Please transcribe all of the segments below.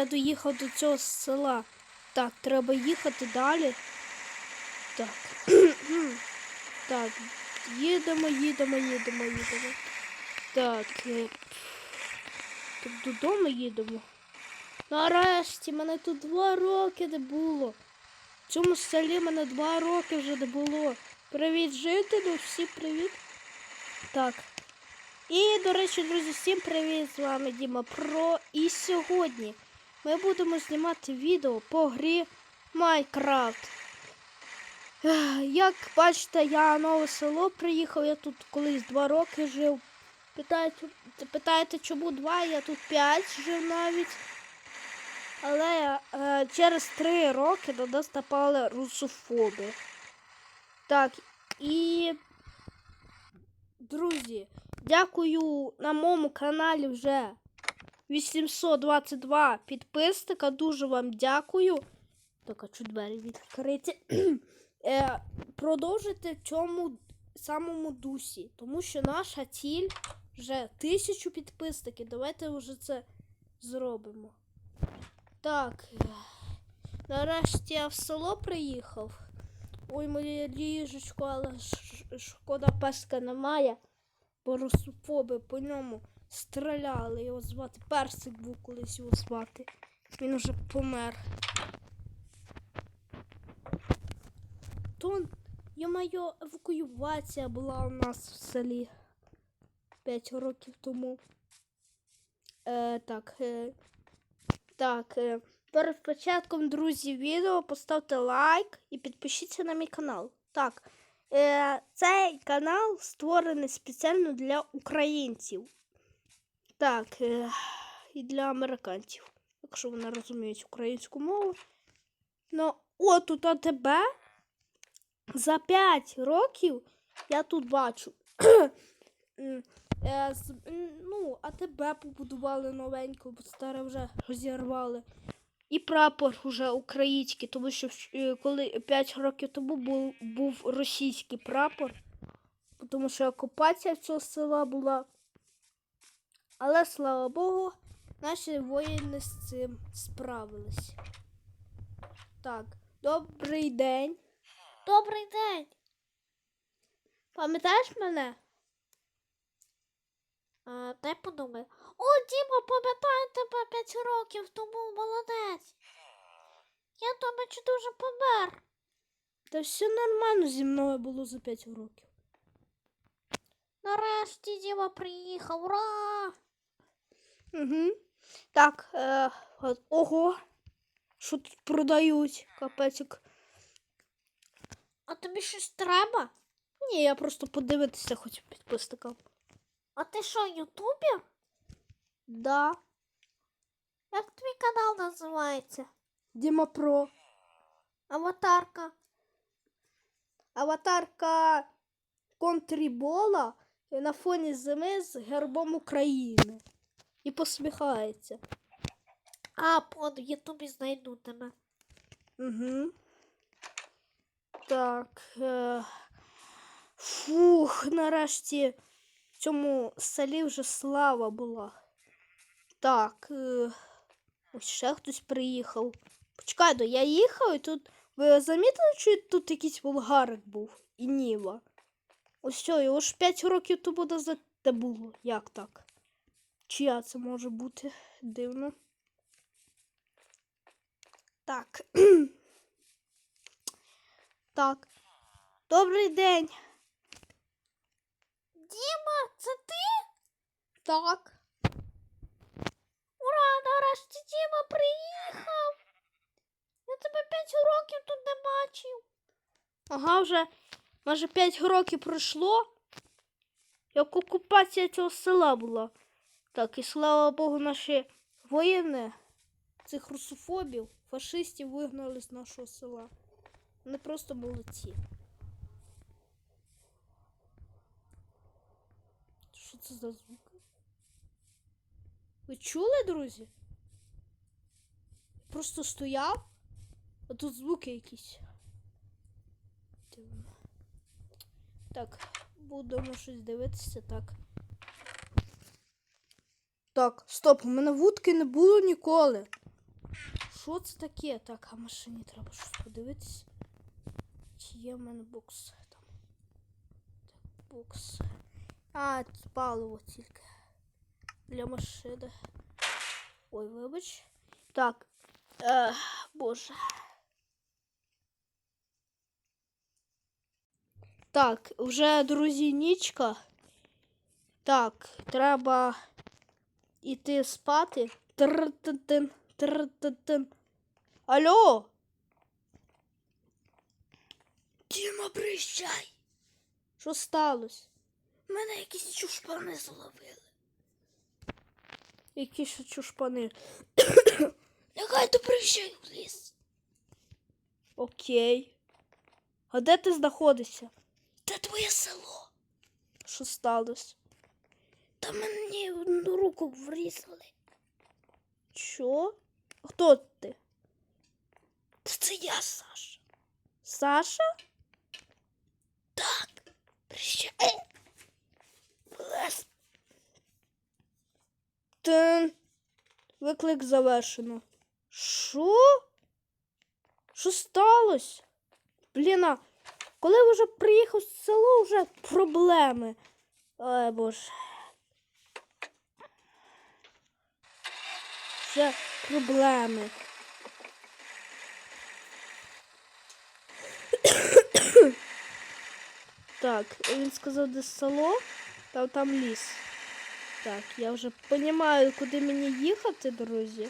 Я доїхав до цього села. Так, треба їхати далі. Так. так, їдемо, їдемо, їдемо, їдемо. Так. е, Так додому їдемо. Нарешті мене тут два роки не було. В цьому селі мене два роки вже не було. Привіт, жителю, всім привіт. Так. І, до речі, друзі, всім привіт! З вами Діма Про. І сьогодні ми будемо знімати відео по грі Майнкрафт. Як бачите, я в нове село приїхав, я тут колись два роки жив. Питаєте, питаєте, чому два? Я тут п'ять жив навіть. Але е, через три роки до нас напали русофоби. Так, і друзі, дякую на моєму каналі вже 822 підписника. Дуже вам дякую. Так, а чуть двері відкриті. е, продовжуйте в цьому самому дусі, тому що наша ціль вже тисячу підписників. Давайте вже це зробимо. Так. Нарешті я в село приїхав. Ой, моє ліжечко, але шкода песка немає. Бо русофоби по ньому стріляли. Його звати. Персик був колись його звати. Він уже помер. То, я евакуювація була у нас в селі 5 років тому. Е, так. Е, так. Е, Перед початком, друзі, відео поставте лайк і підпишіться на мій канал. Так, е, цей канал створений спеціально для українців. Так, е, і для американців, якщо вони розуміють українську мову. Ну, о, тут АТБ. За 5 років я тут бачу. Е, ну, АТБ побудували новенько, бо старе вже розірвали. І прапор уже український, тому що е, коли 5 років тому був, був російський прапор, тому що окупація цього села була. Але слава Богу, наші воїни з цим справились. Так, добрий день. Добрий день. Пам'ятаєш мене? А, дай подумай. О, Діма, пам'ятаю тебе 5 років тому молодець. Я думаю, чи дуже помер. Та все нормально зі мною було за 5 років. Нарешті Діма приїхав, ура! Угу. Так, е, ого. Що тут продають, капецик. А тобі щось треба? Ні, я просто подивитися хочу підписникам. А ти що, ютубер? Да. Як твій канал називається? Діма Про. Аватарка. Аватарка контрібола на фоні зими з гербом України. І посміхається. А, под в Ютубі знайду тебе. Угу. Так. Е... Фух, нарешті в цьому селі вже слава була. Так. Е... Ось ще хтось приїхав. Почекай, ну я їхав і тут. Ви замітили, що тут якийсь болгарик був і Ніва? Ось що, його ж 5 років тому назад не було. Як так? Чия це може бути? Дивно. Так. так. Добрий день. Діма, це ти? Так. Ура, нарешті Діма приїхав. Я тебе 5 років тут не бачив. Ага, вже майже 5 років пройшло. Як окупація цього села була. Так, і слава Богу, наші воїни цих русофобів, фашистів вигнали з нашого села. Вони просто молодці. Що це за звуки? Ви чули, друзі? Просто стояв, а тут звуки якісь. Так, будемо щось дивитися, так. Так, стоп, у мене вудки не було ніколи. Що це таке? Так, а машині треба щось подивитись. Чи є в мене бокс там? Так, бокс. А, це паливо тільки. Для машини. Ой, вибач. Так. Е, боже. Так, вже, друзі, нічка. Так, треба іти спати. Тр-тин, тр-тин. Алло? Діма, приїжджай. Що сталося? Мене якісь чушпани зловили. Які ще чушпани? Нехай ти приїжджай в ліс. Окей. А де ти знаходишся? Де твоє село? Що сталося? Та мені одну руку врізали. Що? Хто ти? Та це я, Саша. Саша? Так. Приїжджай. Лес. Тин. Виклик завершено. Що? Що сталося? Блін, а коли вже приїхав з село, вже проблеми. Ой, боже. Вже проблеми. Так, він сказав, де село, там там ліс. Так, я вже розумію, куди мені їхати, друзі.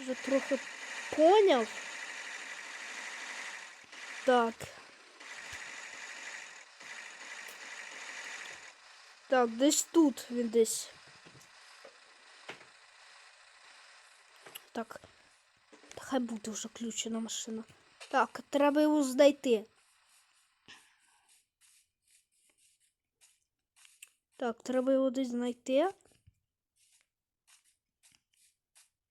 Вже трохи поняв. Так. Так, десь тут він десь. Так. Та хай буде вже включена машина. Так, треба його знайти. Так, треба його десь знайти.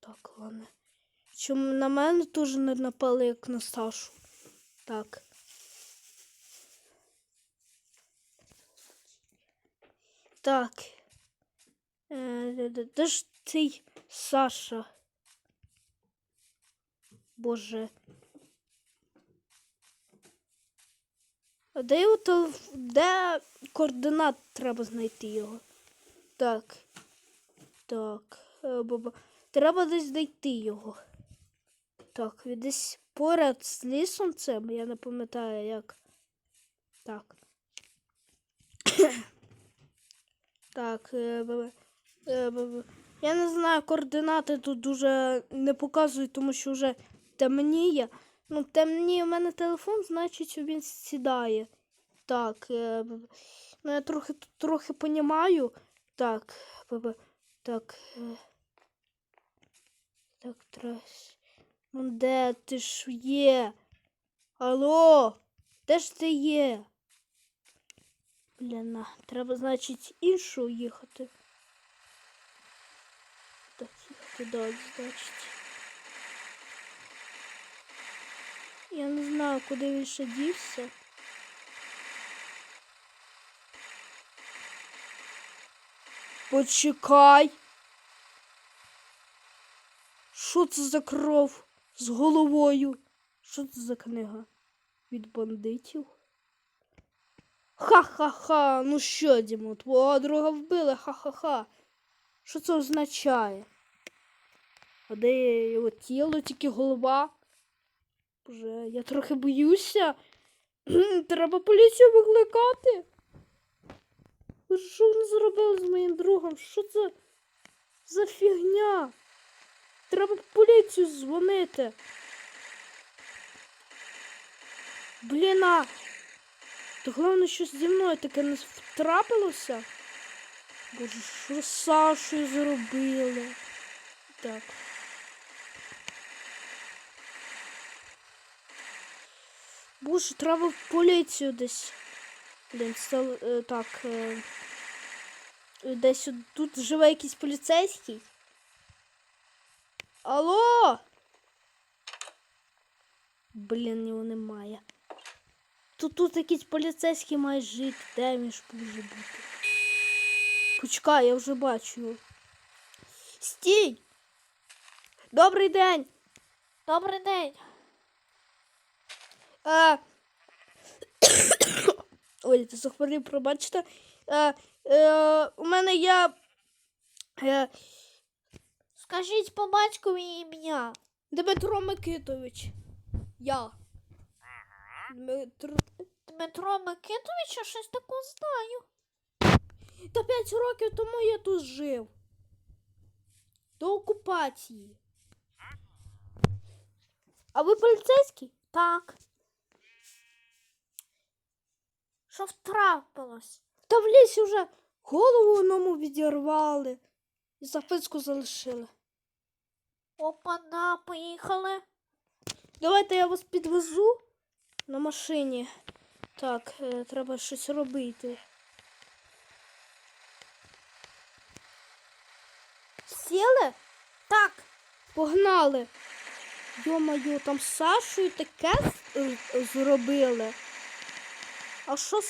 Так, ладно. Чому на мене теж не напали, як на Сашу. Так. Так. Е, Де ж цей Саша? Боже. Де телеф... Де координат треба знайти його? Так. Так. е, баба. Треба десь знайти його. Так, десь поряд з лісом цим, я не пам'ятаю як. Так. так, е, баба. Е. Я не знаю, координати тут дуже не показують, тому що вже темніє. Ну, темніє в мене телефон, значить він сідає. Так, е, ну я трохи трохи понімаю. Так, так. е, Так, трас. Ну де ти ж є? Алло, де ж ти є? Блін, треба, значить, іншу їхати. Так, їхати далі, значить. Я не знаю, куди він ще дівся. Почекай. Що це за кров з головою? Що це за книга? Від бандитів? Ха-ха-ха. Ну що, Дімо, твого друга вбили, ха-ха-ха. Що це означає? А де його тіло, тільки голова? Боже, я трохи боюся. Треба поліцію викликати. Ви Що вони зробили з моїм другом? Що це за фігня? Треба поліцію дзвонити. Блін, а. То головне, що зі мною таке не трапилося. Боже, що з Сашою зробили? Так. Боже, треба в поліцію десь. Блін, це, е, так. Е, десь тут живе якийсь поліцейський. Алло! Блін, його немає. Тут тут якийсь поліцейський має жити. Де він ж може бути? Почекай, я вже бачу його. Стій! Добрий день. Добрий день. Е... Ой, ти захворів, пробачте. Е, е, у мене є. Е, Скажіть по батькові ім'я. Дмитро Микитович. Я. Дмитро. Дмитро Микитович, щось таке знаю. Та п'ять років тому я тут жив. До окупації. А ви поліцейський? Так. Що втрапилось? Та в лісі вже голову одному відірвали і записку залишили. Опана, поїхали. Давайте я вас підвезу на машині. Так, е, треба щось робити. Сіли? Так, Погнали. Йо-моє, там Сашою таке е, зробили. А що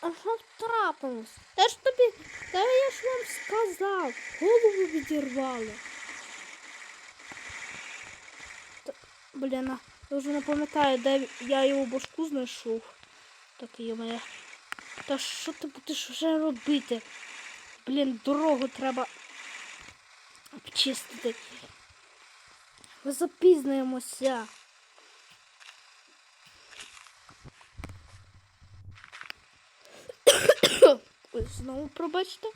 а що трапилось? Та ж тобі, та я ж вам сказав, голову відірвали. Та, блін, я вже не пам'ятаю, де я його башку знайшов. Так є моя. Та що ти будеш вже робити? Блін, дорогу треба обчистити. Ми запізнаємося. Ой, знову пробачте.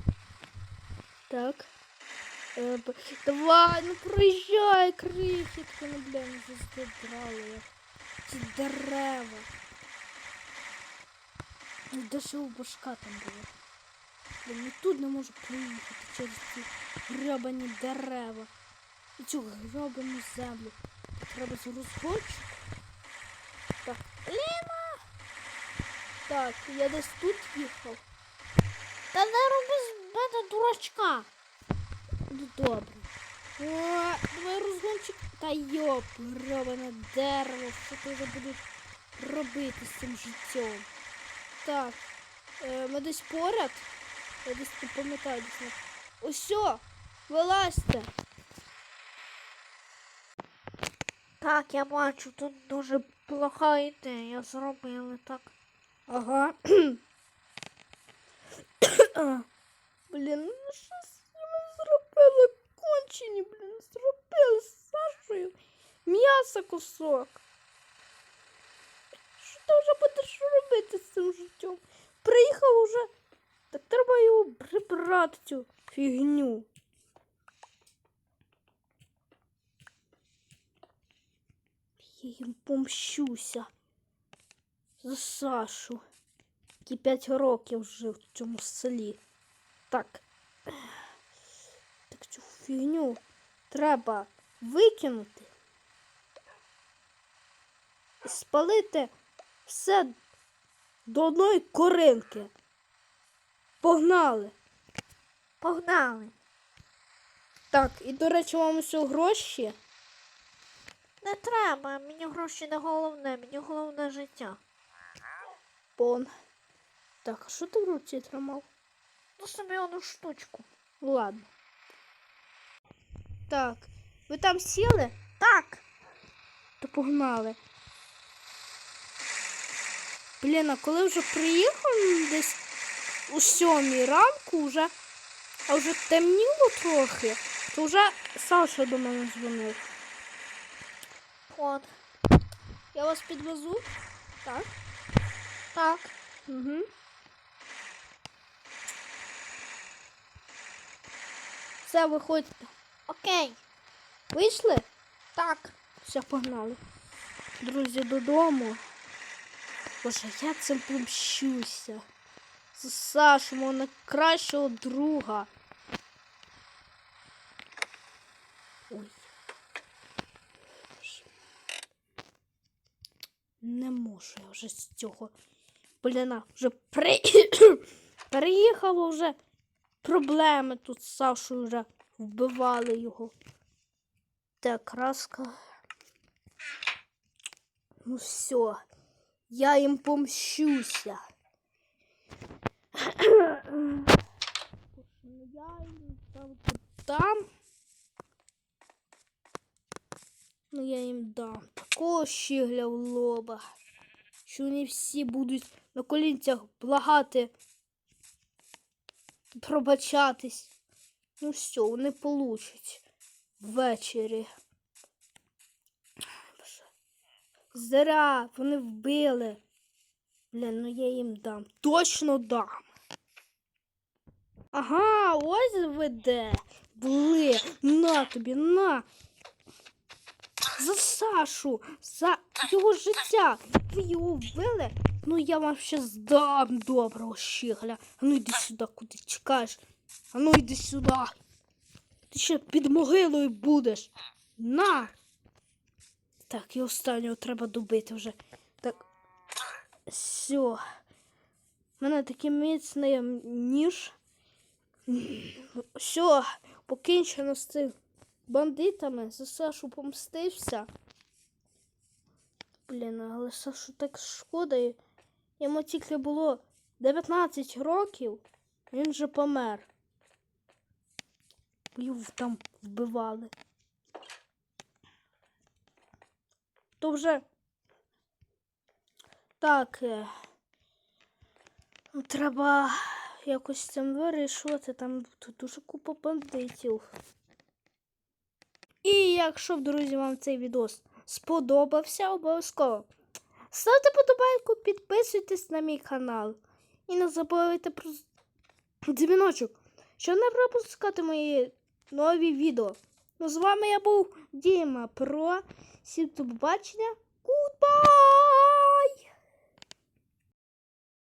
Так. Е, давай, ну проїжджай, крихітка, ну блін, вже здодрали. як Ці дерева. Ну, де ще у башка там було. Блін, ну тут не можу проїхати через ці гребані дерева. І цю гребану землю. Треба з розгончик. Так. Ліна! Так, я десь тут їхав. Та не роби з мене дурачка. Ну добре. О, давай розгончик. Та йоп, гробане дерево. Що ти вже будеш робити з цим життям? Так. Е, ми десь поряд. Я десь не пам'ятаю десь. Усьо! Вилазьте! Так, я бачу, тут дуже плоха ідея зробили так. Ага. Блін, ну що з ними зробили? Кончені, блін, зробили з Сашою. М'ясо кусок. Що ти вже будеш робити з цим життям? Приїхав уже. Так треба його прибрати цю фігню. Я їм помщуся за Сашу, який п'ять років жив в цьому селі. Так. Так цю фігню треба викинути. І спалити все до одної коринки. Погнали. Погнали. Так, і до речі, вам усього гроші. Не треба, мені гроші не головне, мені головне життя. Пон. Так, а що ти в руці тримав? Ну собі одну штучку. Ладно. Так, ви там сіли? Так, То погнали. Блін, а коли вже приїхав десь у сьомій ранку вже, а вже темніло трохи, то вже Саша до мене дзвонив. от. Я вас підвезу? Так. Так. Угу. Все, виходьте. Окей. Вийшли? Так. Все, погнали. Друзі, додому. Боже, я цим помщуся. З Сашу, мого найкращого друга. Ой. Не можу я вже з цього. Блін, вже при... переїхало вже проблеми тут з Сашою вже вбивали його. Так, краска. Ну все, я їм помщуся. Я їм там, там. Ну, я їм дам такого щігля в лоба, що вони всі будуть на колінцях благати, пробачатись. Ну все, вони получать ввечері. Зря, вони вбили. Блін, ну я їм дам. Точно дам. Ага, ось ви де. Були. На тобі, на. За Сашу, за його життя. Ви його вбили? Ну я вам ще здам доброго щігля. А ну йди сюди, куди чекаєш. А ну йди сюди. Ти ще під могилою будеш. На. Так, і останнього треба добити вже. Так. Все. У мене такий міцний ніж. Все, покінчено з цим бандитами. За Сашу помстився. Блін, але Сашу так шкода. Йому тільки було 19 років, він же помер. Його там вбивали. То вже так. е, Треба якось з вирішувати. Там дуже купа бандитів. І якщо, друзі, вам цей відос сподобався, обов'язково ставте подобайку, підписуйтесь на мій канал. І не забувайте про дзвіночок, щоб не пропускати мої нові відео. Ну, з вами я був Діма Про. Всім до побачення. Goodbye!